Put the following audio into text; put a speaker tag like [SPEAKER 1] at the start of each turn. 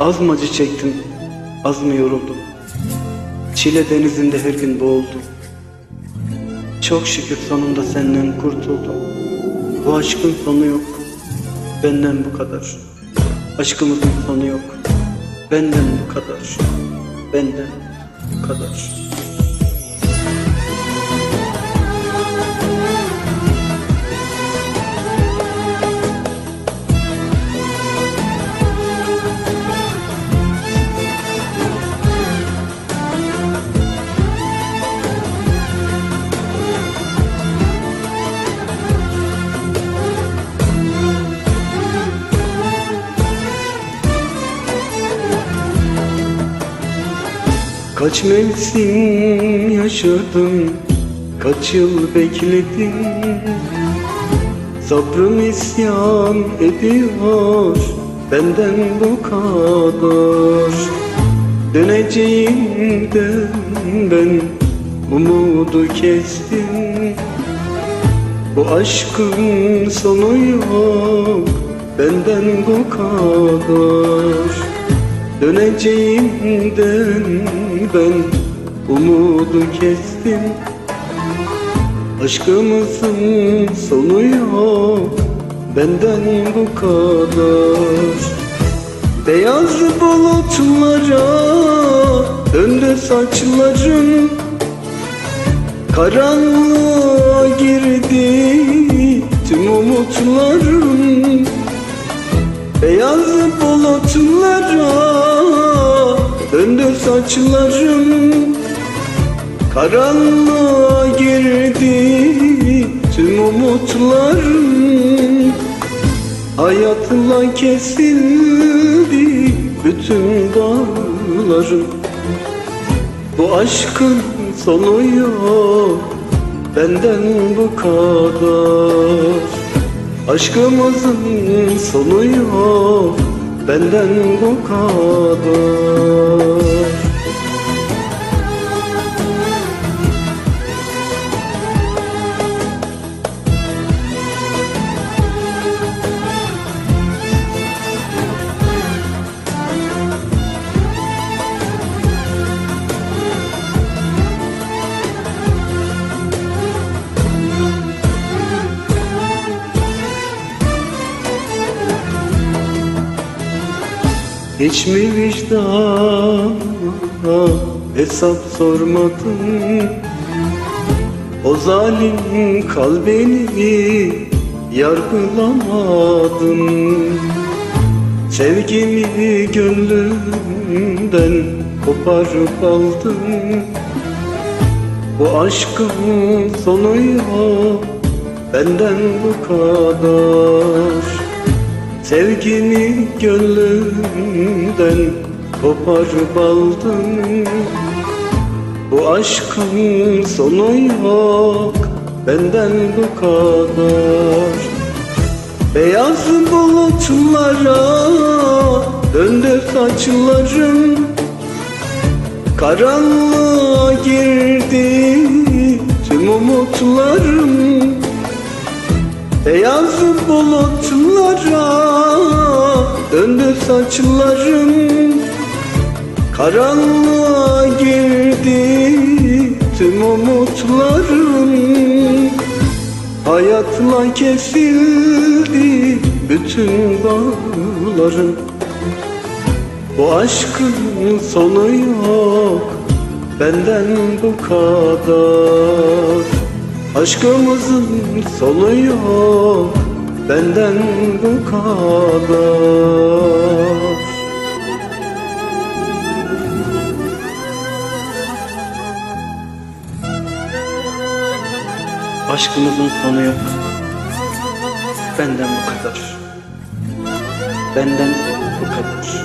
[SPEAKER 1] Az mı acı çektim, az mı yoruldum? Çile denizinde her gün boğuldum. Çok şükür sonunda senden kurtuldum. Bu aşkın sonu yok, benden bu kadar. Aşkımızın sonu yok, benden bu kadar. Benden bu kadar. Kaç mevsim yaşadım, kaç yıl bekledim. Sabrım isyan ediyor, benden bu kadar. Döneceğimden ben umudu kestim. Bu aşkın sonu yok, benden bu kadar. Döneceğimden ben umudu kestim. Aşkımızın sonu yok benden bu kadar. Beyaz bulutlara döndü saçlarım Karanlığa girdi tüm umutlarım Beyaz bulutlara saçlarım Karanlığa girdi tüm umutlarım Hayatla kesildi bütün bağlarım Bu aşkın sonu yok benden bu kadar. Aşkımızın sonu yok benden bu kadar Hiç mi vicdana hesap sormadın? O zalim kalbini yargılamadın. Sevgimi gönlümden koparıp aldın. Bu aşkın sonu yok benden bu kadar Sevgimi gönlümden koparıp aldın. Bu aşkın sonu yok benden bu kadar. Beyaz bulutlara döndü saçlarım Karanlığa girdi tüm umutlarım. Beyaz bulutlara saçlarım Karanlığa girdi tüm umutlarım Hayatla kesildi bütün bağlarım Bu aşkın sonu yok benden bu kadar. Aşkımızın sonu yok benden bu kadar. Aşkımızın sonu yok. Benden bu kadar. Benden bu kadar